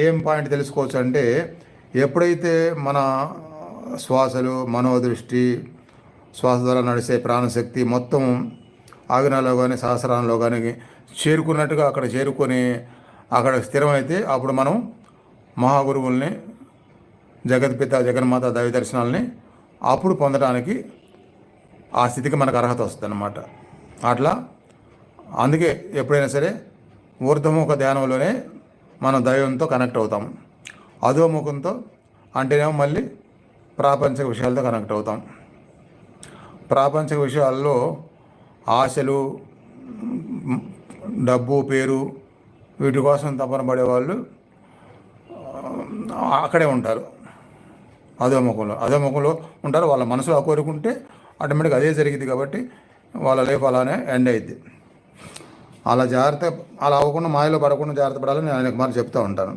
ఏం పాయింట్ తెలుసుకోవచ్చు అంటే ఎప్పుడైతే మన శ్వాసలు మనోదృష్టి శ్వాస ద్వారా నడిచే ప్రాణశక్తి మొత్తం ఆగ్నాలో కానీ సహస్రాలలో కానీ చేరుకున్నట్టుగా అక్కడ చేరుకొని అక్కడ స్థిరమైతే అప్పుడు మనం మహాగురువుల్ని జగత్పిత జగన్మాత దైవ దర్శనాల్ని అప్పుడు పొందడానికి ఆ స్థితికి మనకు అర్హత వస్తుంది అన్నమాట అట్లా అందుకే ఎప్పుడైనా సరే ఊర్ధముఖ ధ్యానంలోనే మనం దైవంతో కనెక్ట్ అవుతాం. అధోముఖంతో అంటేనేమో మళ్ళీ ప్రాపంచిక విషయాలతో కనెక్ట్ అవుతాం. ప్రాపంచిక విషయాల్లో ఆశలు డబ్బు పేరు వీటి కోసం తపన పడేవాళ్ళు అక్కడే ఉంటారు. అధోముఖంలో అధోముఖంలో ఉంటారు. వాళ్ళ మనసులో కోరుకుంటే ఆటోమేటిక్గా అదే జరిగింది కాబట్టి వాళ్ళ లైఫ్ అలానే ఎండ్ అయింది అలా జాగ్రత్త అలా అవ్వకుండా మాయలో పడకుండా జాగ్రత్త పడాలని నేను అనేక మార్లు చెప్తూ ఉంటాను.